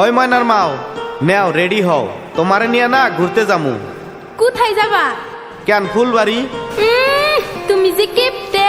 ওই ময়নার মাও নেও রেডি হও। তোমারে নিয়ে না ঘুরতে যামু। কোথায় যাবা? কেন ফুলবাড়ি? তুমি যে কেপ্টে